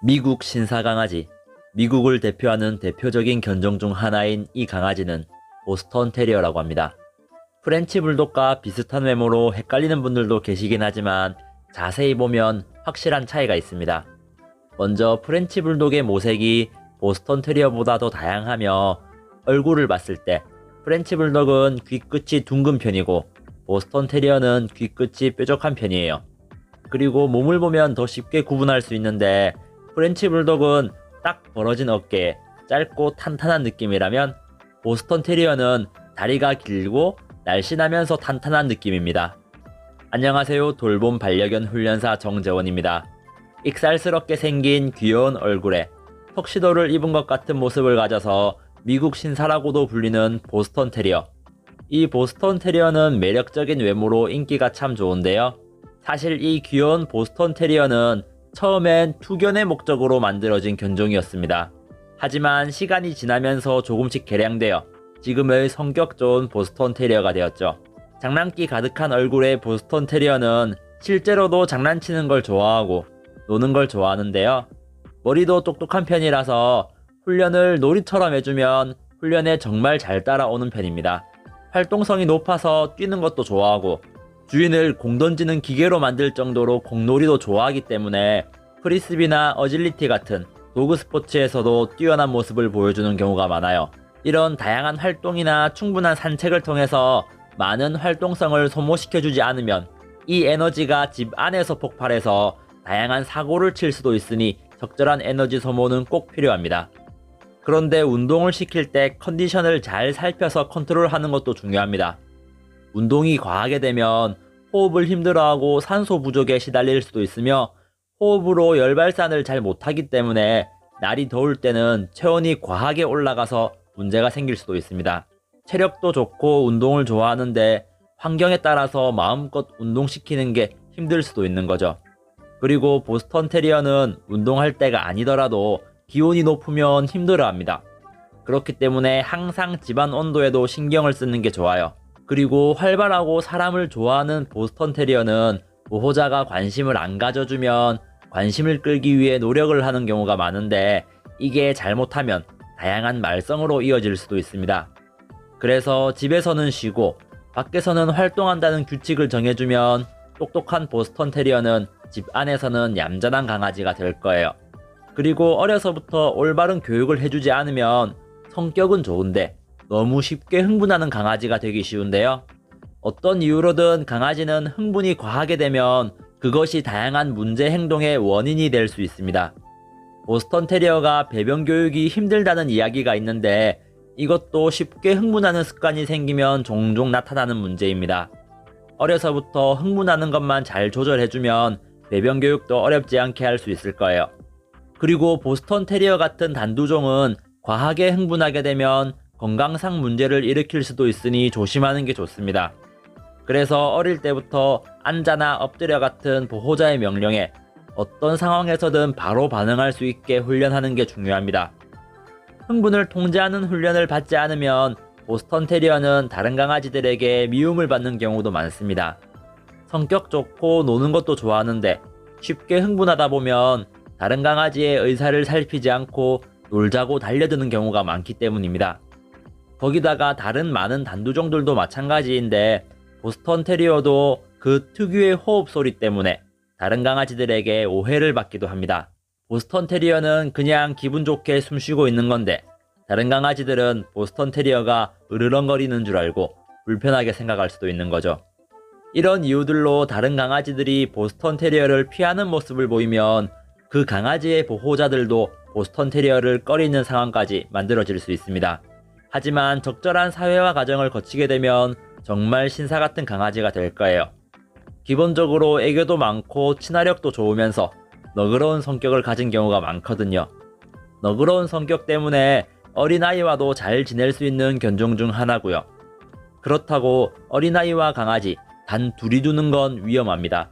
미국 신사 강아지. 미국을 대표하는 대표적인 견종 중 하나인 이 강아지는 보스턴 테리어라고 합니다. 프렌치 불독과 비슷한 외모로 헷갈리는 분들도 계시긴 하지만 자세히 보면 확실한 차이가 있습니다. 먼저 프렌치 불독의 모색이 보스턴 테리어보다 더 다양하며 얼굴을 봤을 때 프렌치 불독은 귀끝이 둥근 편이고 보스턴 테리어는 귀끝이 뾰족한 편이에요. 그리고 몸을 보면 더 쉽게 구분할 수 있는데 프렌치 불독은 딱 벌어진 어깨에 짧고 탄탄한 느낌이라면 보스턴 테리어는 다리가 길고 날씬하면서 탄탄한 느낌입니다. 안녕하세요. 돌봄 반려견 훈련사 정재원입니다. 익살스럽게 생긴 귀여운 얼굴에 턱시도를 입은 것 같은 모습을 가져서 미국 신사라고도 불리는 보스턴 테리어. 이 보스턴 테리어는 매력적인 외모로 인기가 참 좋은데요. 사실 이 귀여운 보스턴 테리어는 처음엔 투견의 목적으로 만들어진 견종이었습니다. 하지만 시간이 지나면서 조금씩 개량되어 지금의 성격 좋은 보스턴 테리어가 되었죠. 장난기 가득한 얼굴의 보스턴 테리어는 실제로도 장난치는 걸 좋아하고 노는 걸 좋아하는데요. 머리도 똑똑한 편이라서 훈련을 놀이처럼 해주면 훈련에 정말 잘 따라오는 편입니다. 활동성이 높아서 뛰는 것도 좋아하고 주인을 공 던지는 기계로 만들 정도로 공놀이도 좋아하기 때문에 프리스비나 어질리티 같은 도그 스포츠에서도 뛰어난 모습을 보여주는 경우가 많아요. 이런 다양한 활동이나 충분한 산책을 통해서 많은 활동성을 소모시켜주지 않으면 이 에너지가 집 안에서 폭발해서 다양한 사고를 칠 수도 있으니 적절한 에너지 소모는 꼭 필요합니다. 그런데 운동을 시킬 때 컨디션을 잘 살펴서 컨트롤하는 것도 중요합니다. 운동이 과하게 되면 호흡을 힘들어하고 산소 부족에 시달릴 수도 있으며 호흡으로 열발산을 잘 못하기 때문에 날이 더울 때는 체온이 과하게 올라가서 문제가 생길 수도 있습니다. 체력도 좋고 운동을 좋아하는데 환경에 따라서 마음껏 운동시키는 게 힘들 수도 있는 거죠. 그리고 보스턴 테리어는 운동할 때가 아니더라도 기온이 높으면 힘들어 합니다. 그렇기 때문에 항상 집안 온도에도 신경을 쓰는 게 좋아요. 그리고 활발하고 사람을 좋아하는 보스턴 테리어는 보호자가 관심을 안 가져주면 관심을 끌기 위해 노력을 하는 경우가 많은데 이게 잘못하면 다양한 말썽으로 이어질 수도 있습니다. 그래서 집에서는 쉬고 밖에서는 활동한다는 규칙을 정해주면 똑똑한 보스턴 테리어는 집 안에서는 얌전한 강아지가 될 거예요. 그리고 어려서부터 올바른 교육을 해주지 않으면 성격은 좋은데 너무 쉽게 흥분하는 강아지가 되기 쉬운데요. 어떤 이유로든 강아지는 흥분이 과하게 되면 그것이 다양한 문제 행동의 원인이 될 수 있습니다. 보스턴 테리어가 배변 교육이 힘들다는 이야기가 있는데 이것도 쉽게 흥분하는 습관이 생기면 종종 나타나는 문제입니다. 어려서부터 흥분하는 것만 잘 조절해주면 배변 교육도 어렵지 않게 할 수 있을 거예요. 그리고 보스턴 테리어 같은 단두종은 과하게 흥분하게 되면 건강상 문제를 일으킬 수도 있으니 조심하는 게 좋습니다. 그래서 어릴 때부터 앉아나 엎드려 같은 보호자의 명령에 어떤 상황에서든 바로 반응할 수 있게 훈련하는 게 중요합니다. 흥분을 통제하는 훈련을 받지 않으면 보스턴 테리어는 다른 강아지들에게 미움을 받는 경우도 많습니다. 성격 좋고 노는 것도 좋아하는데 쉽게 흥분하다 보면 다른 강아지의 의사를 살피지 않고 놀자고 달려드는 경우가 많기 때문입니다. 거기다가 다른 많은 단두종들도 마찬가지인데 보스턴 테리어도 그 특유의 호흡 소리 때문에 다른 강아지들에게 오해를 받기도 합니다. 보스턴 테리어는 그냥 기분 좋게 숨 쉬고 있는 건데 다른 강아지들은 보스턴 테리어가 으르렁거리는 줄 알고 불편하게 생각할 수도 있는 거죠. 이런 이유들로 다른 강아지들이 보스턴 테리어를 피하는 모습을 보이면 그 강아지의 보호자들도 보스턴 테리어를 꺼리는 상황까지 만들어질 수 있습니다. 하지만 적절한 사회화 과정을 거치게 되면 정말 신사 같은 강아지가 될 거예요. 기본적으로 애교도 많고 친화력도 좋으면서 너그러운 성격을 가진 경우가 많거든요. 너그러운 성격 때문에 어린아이와도 잘 지낼 수 있는 견종 중 하나고요. 그렇다고 어린아이와 강아지 단 둘이 두는 건 위험합니다.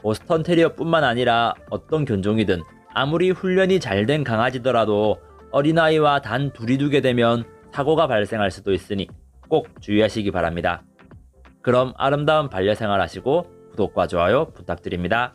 보스턴 테리어뿐만 아니라 어떤 견종이든 아무리 훈련이 잘 된 강아지더라도 어린아이와 단 둘이 두게 되면 사고가 발생할 수도 있으니 꼭 주의하시기 바랍니다. 그럼 아름다운 반려생활 하시고 구독과 좋아요 부탁드립니다.